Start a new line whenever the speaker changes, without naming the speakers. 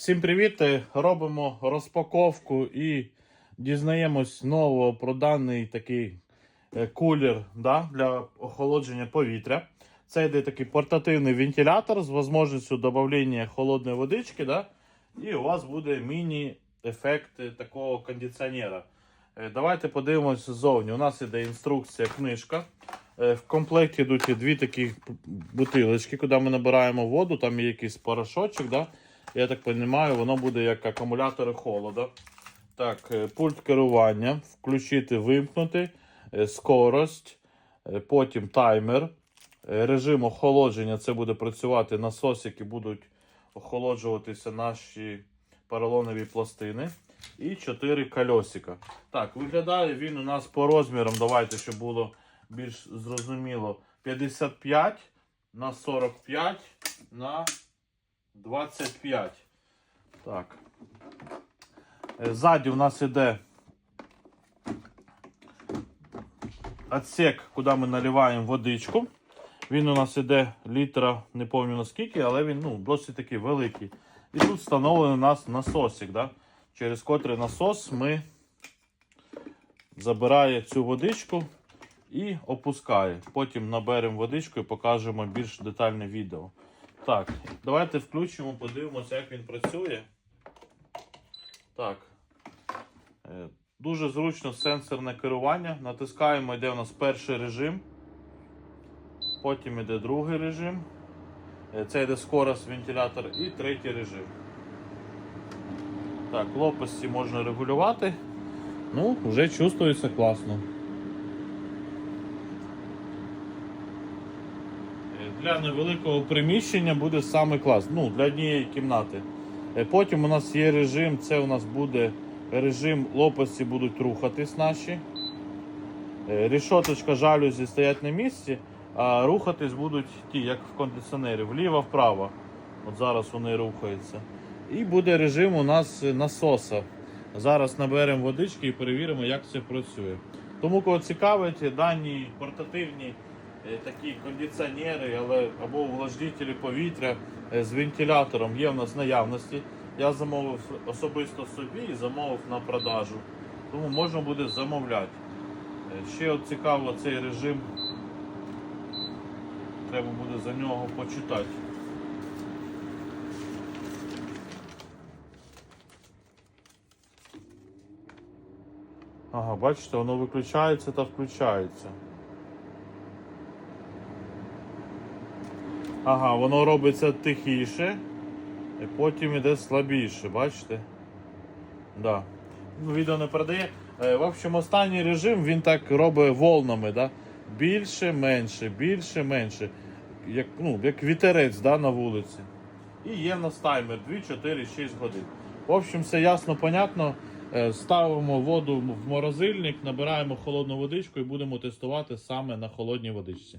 Всім привіт! Е, Робимо розпаковку і дізнаємось нового про даний такий е, кулер да, для охолодження повітря. Це йде такий портативний вентилятор з можливістю додавання холодної водички. Да, і у вас буде міні-ефект е, такого кондиціонера. Давайте подивимося ззовні. У нас іде інструкція, книжка. В комплекті йдуть дві такі бутилочки, куди ми набираємо воду, там є якийсь порошочок. Да? Я так розумію, воно буде як акумулятори холоду. Так, е, пульт керування, включити, вимкнути, е, скорость, е, потім таймер, режим охолодження. Це буде працювати насосики, будуть охолоджуватися наші поролонові пластини. І 4 кольосика. Так, виглядає він у нас по розмірам. Давайте, щоб було більш зрозуміло. 55 на 45 на 25. Так. Е, Ззаді у нас іде отсек, куди ми наливаємо водичку. Він у нас іде літра, не пам'ятаю наскільки, але він ну, досить такий великий. І тут встановлений у нас насосик, да? через котрий насос ми забирає цю водичку і опускає. Потім наберемо водичку і покажемо більш детальне відео. Так, давайте включимо, подивимося, як він працює. Так. Е, Дуже зручно сенсорне керування. Натискаємо, йде у нас перший режим. Потім йде другий режим. Е, Це йде скорость вентилятор і третій режим. Так, лопасті можна регулювати. Ну, вже чувствується класно. Для невеликого приміщення буде саме клас. Ну, для однієї кімнати. Е, Потім у нас є режим, це у нас буде режим лопасті будуть рухатись наші. Е, Рішоточка жалюзі стоять на місці, а рухатись будуть ті, як в кондиціонері, вліво-вправо. От зараз вони рухаються. І буде режим у нас насоса. Зараз наберемо водички і перевіримо, як це працює. Тому, кого цікавить, дані портативні такі кондиціонери але, або увлажнителі повітря е, з вентилятором є в нас наявності. Я замовив особисто собі і замовив на продажу. Тому можна буде замовляти. Е, Ще от цікаво цей режим. Треба буде за нього почитати. Ага, бачите, воно виключається та включається. Ага, воно робиться тихіше, і потім іде слабіше, бачите? Да. Ну, відео не передає. Е, в общем, останній режим він так робить волнами, да? більше, менше, більше, менше. Як, ну, як вітерець да, на вулиці. І є в нас таймер 2, 4, 6 годин. В общем, все ясно, понятно. Е, Ставимо воду в морозильник, набираємо холодну водичку і будемо тестувати саме на холодній водичці.